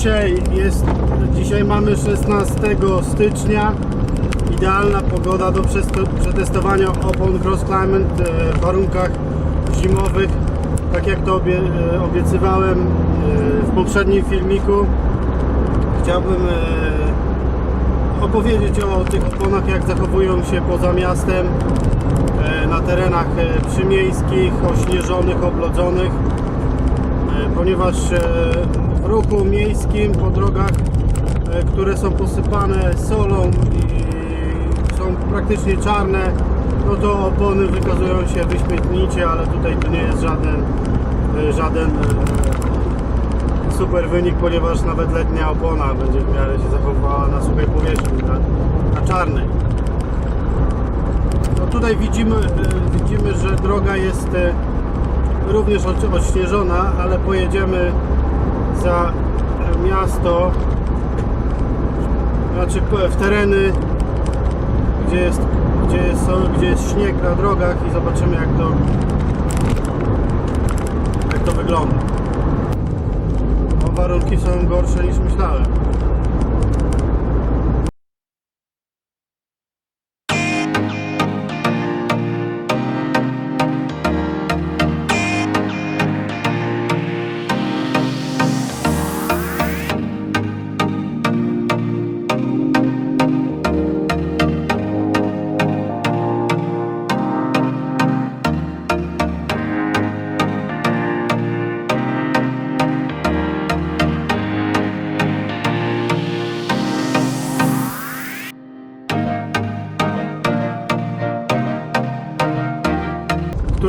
Dzisiaj jest, dzisiaj mamy 16 stycznia. Idealna pogoda do przetestowania opon Cross Climate e, w warunkach zimowych. Tak jak to e, obiecywałem e, w poprzednim filmiku. Chciałbym opowiedzieć o tych oponach, jak zachowują się poza miastem, na terenach przymiejskich, ośnieżonych, oblodzonych ponieważ ruchu miejskim po drogach, e, które są posypane solą i są praktycznie czarne, no to opony wykazują się wyśmietnicie, ale tutaj to nie jest żaden, e, żaden e, super wynik, ponieważ nawet letnia opona będzie w miarę się zachowała na suchej powierzchni, na, na czarnej. No tutaj widzimy, widzimy, że droga jest również odśnieżona, ale pojedziemy za e, miasto, znaczy p- w tereny, gdzie jest, gdzie jest, gdzie jest śnieg na drogach i zobaczymy jak to, jak to wygląda. Warunki są gorsze niż myślałem.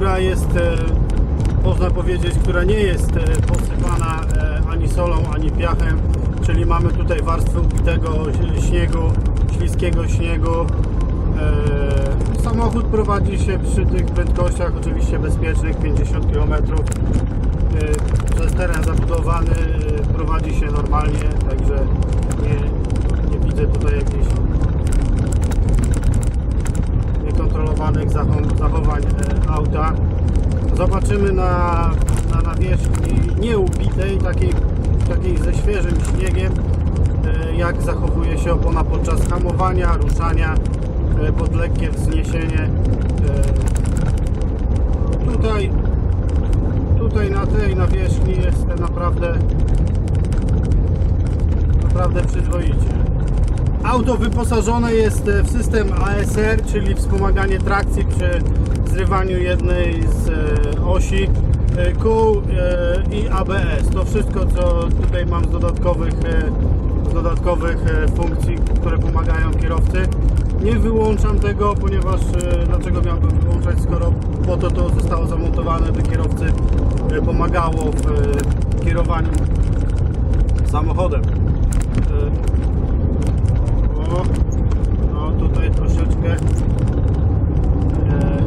Która jest, e, można powiedzieć, która nie jest e, posypana e, ani solą, ani piachem, czyli mamy tutaj warstwę ubitego śniegu, śliskiego śniegu. Samochód prowadzi się przy tych prędkościach oczywiście bezpiecznych 50 km. Przez teren zabudowany prowadzi się normalnie, także nie, nie widzę tutaj jakichś niekontrolowanych zachow- zachowań auta. Zobaczymy na, na nawierzchni nieubitej, takiej, takiej ze świeżym śniegiem, e, jak zachowuje się opona podczas hamowania, ruszania, e, pod lekkie wzniesienie. E, Tutaj, tutaj na tej nawierzchni jest naprawdę naprawdę przyzwoicie. Auto wyposażone jest w system ASR, czyli wspomaganie trakcji przy zrywaniu jednej z e, osi e, kół e, i ABS. To wszystko, co tutaj mam z dodatkowych, e, z dodatkowych e, funkcji, które pomagają kierowcy. Nie wyłączam tego, ponieważ e, dlaczego miałbym wyłączać, skoro po to to zostało zamontowane, by kierowcy e, pomagało w e, kierowaniu samochodem. E, o, no tutaj troszeczkę. e,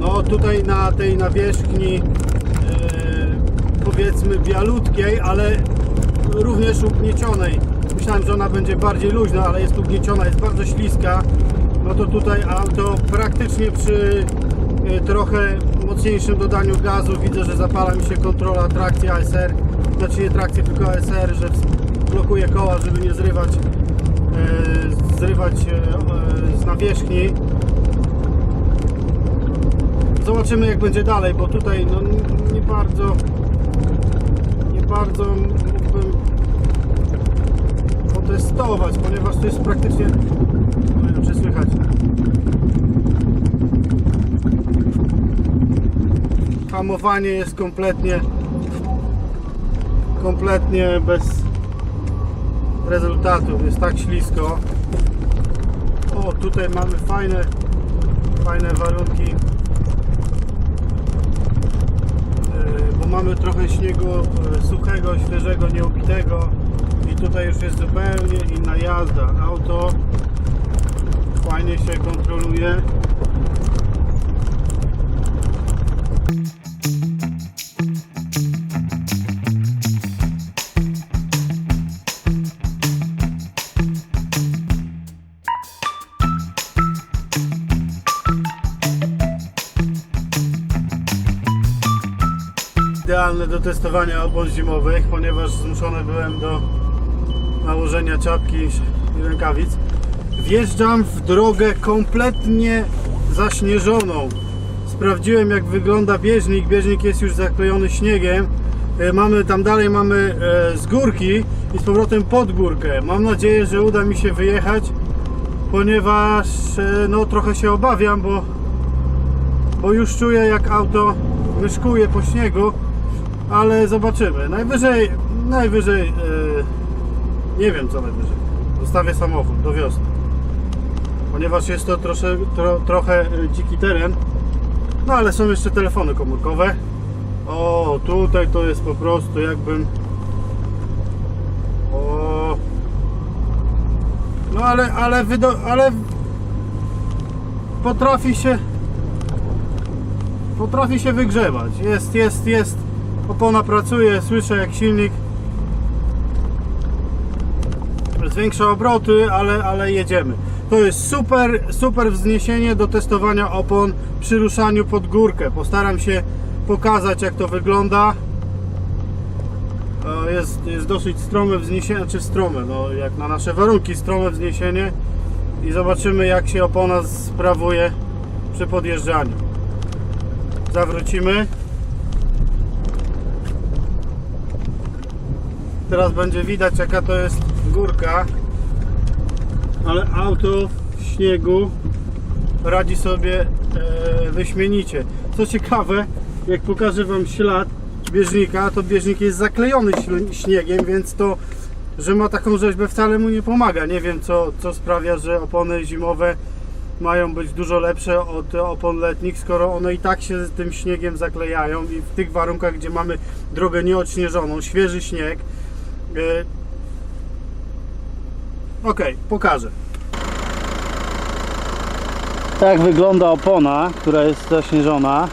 No tutaj na tej nawierzchni e, powiedzmy bialutkiej, ale również ugniecionej. Myślałem, że ona będzie bardziej luźna, ale jest ugnieciona, jest bardzo śliska. No to tutaj auto praktycznie przy e, trochę mocniejszym dodaniu gazu widzę, że zapala mi się kontrola trakcji ASR. Znaczy nie trakcji, tylko ASR, że blokuje koła, żeby nie zrywać e, zrywać e, e, z nawierzchni. Zobaczymy jak będzie dalej, bo tutaj no, nie bardzo nie bardzo mógłbym potestować, ponieważ to jest praktycznie nie wiem czy słychać hamowanie jest kompletnie kompletnie bez rezultatów, jest tak ślisko. O tutaj mamy fajne fajne warunki. Yy, bo mamy trochę śniegu yy, suchego, świeżego, nieubitego i tutaj już jest zupełnie inna jazda. Auto fajnie się kontroluje idealne do testowania opon zimowych, ponieważ zmuszony byłem do nałożenia czapki i rękawic. Wjeżdżam w drogę kompletnie zaśnieżoną. Sprawdziłem jak wygląda bieżnik. Bieżnik jest już zaklejony śniegiem. E, Mamy tam dalej mamy e, z górki i z powrotem pod górkę. Mam nadzieję, że uda mi się wyjechać, ponieważ e, no trochę się obawiam, bo bo już czuję jak auto myszkuje po śniegu, ale zobaczymy. Najwyżej, najwyżej, e, nie wiem co najwyżej. Zostawię samochód do wiosny. Ponieważ jest to trosze, tro, trochę e, dziki teren. No ale są jeszcze telefony komórkowe. O, tutaj to jest po prostu jakbym. O. No ale, ale, wydo, ale potrafi się potrafi się wygrzewać. Jest, jest, jest. Opona pracuje, słyszę jak silnik zwiększa obroty, ale, ale jedziemy. To jest super, super wzniesienie do testowania opon przy ruszaniu pod górkę. Postaram się pokazać jak to wygląda. E, Jest, jest dosyć strome wzniesienie, czy strome, no jak na nasze warunki strome wzniesienie i zobaczymy jak się opona sprawuje przy podjeżdżaniu zawrócimy teraz będzie widać jaka to jest górka ale auto w śniegu radzi sobie e, wyśmienicie co ciekawe jak pokażę wam ślad bieżnika to bieżnik jest zaklejony śniegiem więc to że ma taką rzeźbę wcale mu nie pomaga nie wiem co, co sprawia że opony zimowe mają być dużo lepsze od opon letnich, skoro one i tak się z tym śniegiem zaklejają i w tych warunkach, gdzie mamy drogę nieodśnieżoną, świeży śnieg. Yy... Ok, pokażę. Tak wygląda opona, która jest zaśnieżona.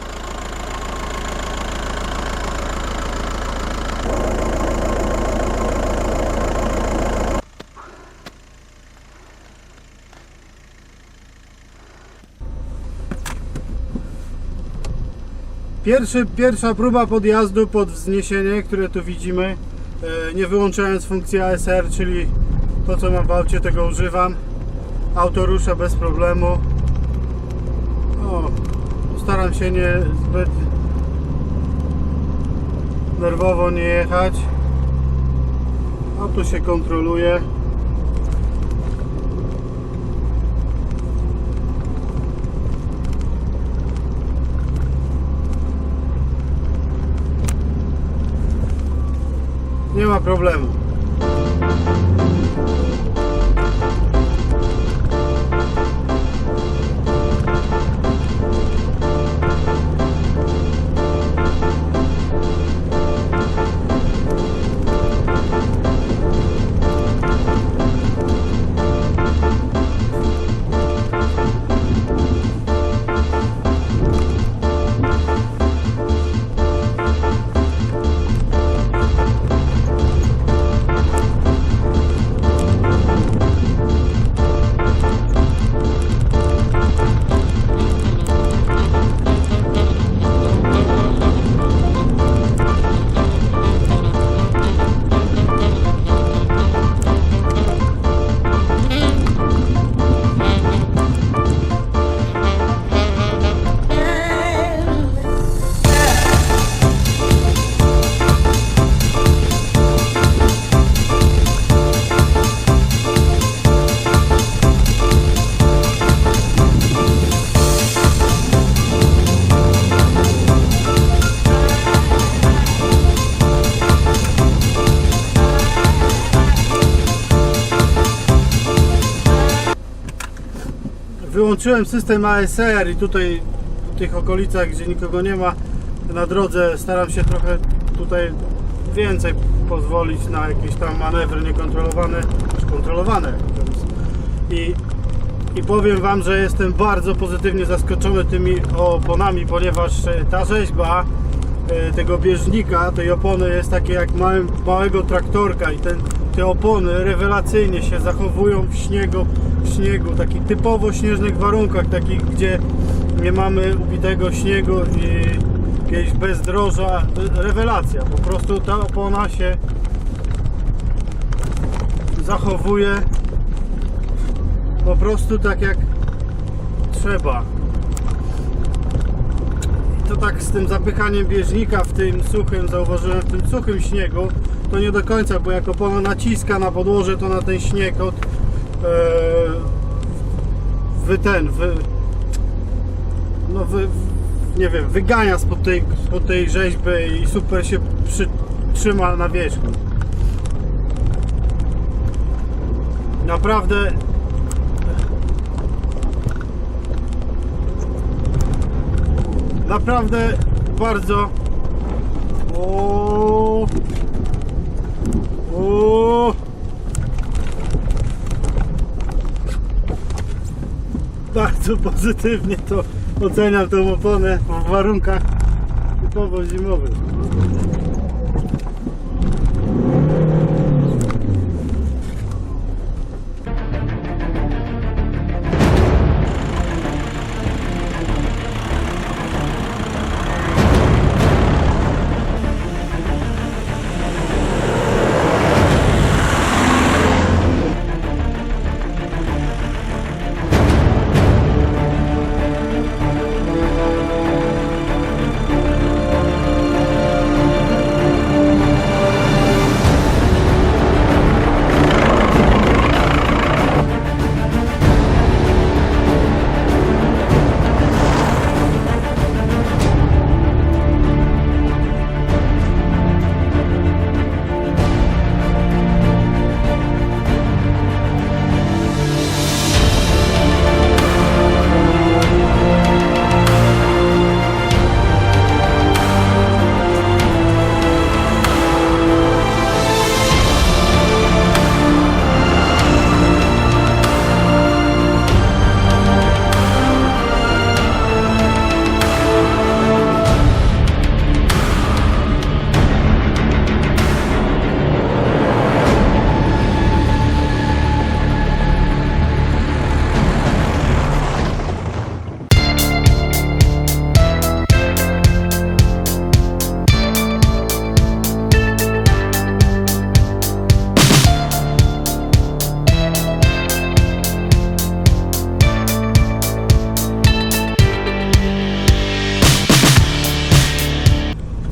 Pierwszy, pierwsza próba podjazdu pod wzniesienie, które tu widzimy, nie wyłączając funkcji ASR, czyli to co mam w aucie, tego używam. Auto rusza bez problemu. O, staram się nie zbyt nerwowo nie jechać. Auto się kontroluje. Problemu. Wyłączyłem system ASR i tutaj w tych okolicach, gdzie nikogo nie ma na drodze staram się trochę tutaj więcej pozwolić na jakieś tam manewry niekontrolowane, czy kontrolowane. I, I powiem Wam, że jestem bardzo pozytywnie zaskoczony tymi oponami, ponieważ e, ta rzeźba e, tego bieżnika, tej opony jest takie jak małym, małego traktorka i ten, te opony rewelacyjnie się zachowują w śniegu, w śniegu, takich typowo śnieżnych warunkach, takich gdzie nie mamy ubitego śniegu i jakieś bezdroża, rewelacja. Po prostu ta opona się zachowuje po prostu tak jak trzeba. To tak z tym zapychaniem bieżnika w tym suchym, zauważyłem, w tym suchym śniegu, to nie do końca, bo jak opona naciska na podłoże, to na ten śnieg od e, wy ten, wy, no wy, nie wiem, wygania spod tej, spod tej rzeźby i super się przy, trzyma na wierzchu. Naprawdę naprawdę bardzo o, bardzo pozytywnie to oceniam tą oponę w warunkach typowo zimowych.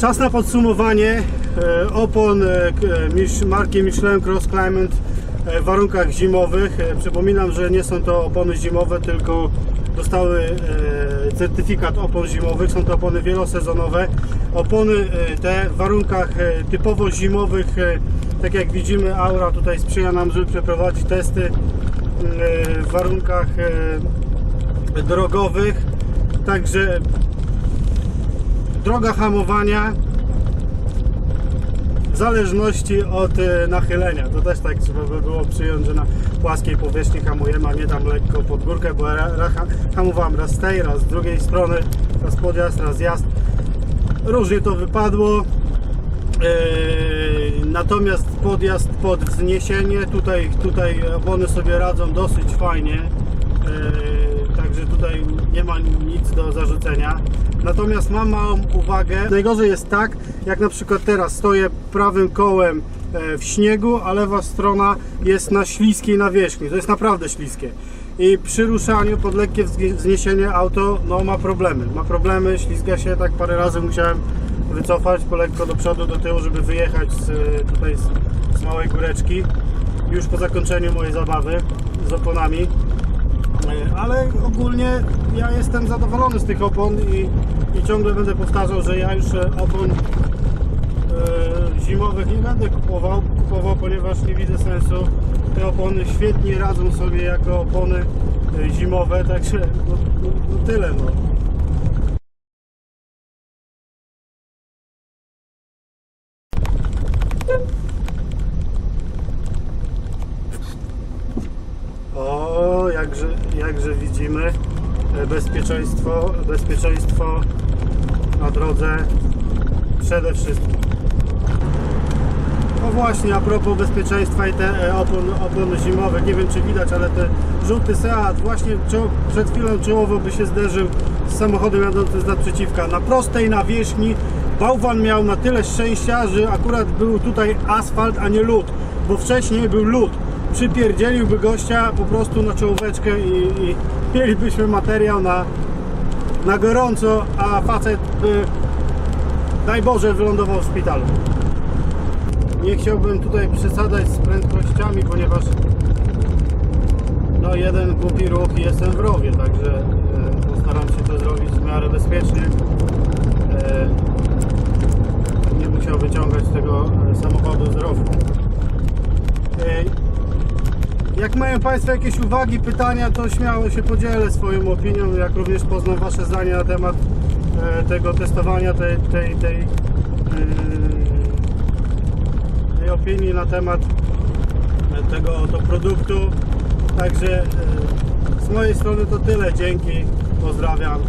Czas na podsumowanie e, opon e, e, marki Michelin Cross Climate w warunkach zimowych. Przypominam, że nie są to opony zimowe, tylko dostały certyfikat opon zimowych. Są to opony wielosezonowe. Opony te w warunkach typowo zimowych, tak jak widzimy, Aura tutaj sprzyja nam, żeby przeprowadzić testy w warunkach drogowych. Także droga hamowania w zależności od e, nachylenia. To też tak trzeba by było przyjąć, że na płaskiej powierzchni hamujemy, a nie tam lekko pod górkę, bo ja hamowałem raz z tej, raz z drugiej strony, raz podjazd, raz zjazd. Różnie to wypadło. E, Natomiast podjazd pod wzniesienie, tutaj, tutaj opony sobie radzą dosyć fajnie. E, Także tutaj nie ma nic do zarzucenia. Natomiast mam małą uwagę. Najgorzej jest tak, jak na przykład teraz stoję prawym kołem e, w śniegu, a lewa strona jest na śliskiej nawierzchni. To jest naprawdę śliskie. I przy ruszaniu pod lekkie wznie- wzniesienie auto no, ma problemy. Ma problemy, ślizga się, tak parę razy musiałem wycofać po lekko do przodu, do tyłu, żeby wyjechać z, tutaj z, z małej góreczki. Już po zakończeniu mojej zabawy z oponami. Ale ogólnie ja jestem zadowolony z tych opon i, i ciągle będę powtarzał, że ja już e, opon e, zimowych nie będę kupował, kupował, ponieważ nie widzę sensu. Te opony świetnie radzą sobie jako opony e, zimowe, także no, no, no tyle no. O, jakże, jakże widzimy e, bezpieczeństwo, bezpieczeństwo na drodze przede wszystkim. O właśnie, a propos bezpieczeństwa i te e, opon, opon zimowych, nie wiem czy widać, ale ten żółty Seat właśnie przed chwilą czołowo by się zderzył z samochodem jadącym z naprzeciwka. Na prostej nawierzchni bałwan miał na tyle szczęścia, że akurat był tutaj asfalt, a nie lód, bo wcześniej był lód. Przypierdzieliłby gościa po prostu na czołóweczkę i, i mielibyśmy materiał na, na gorąco, a facet by, daj Boże, wylądował w szpitalu. Nie chciałbym tutaj przesadzać z prędkościami, ponieważ no jeden głupi ruch i jestem w rowie, także e, postaram się to zrobić w miarę bezpiecznie. E, nie musiał wyciągać tego e, samochodu z rowu. Jak mają Państwo jakieś uwagi, pytania, to śmiało się podzielę swoją opinią, jak również poznam Wasze zdanie na temat e, tego testowania tej, tej, tej, yy, tej opinii na temat e, tego oto produktu. Także e, z mojej strony to tyle. Dzięki, pozdrawiam.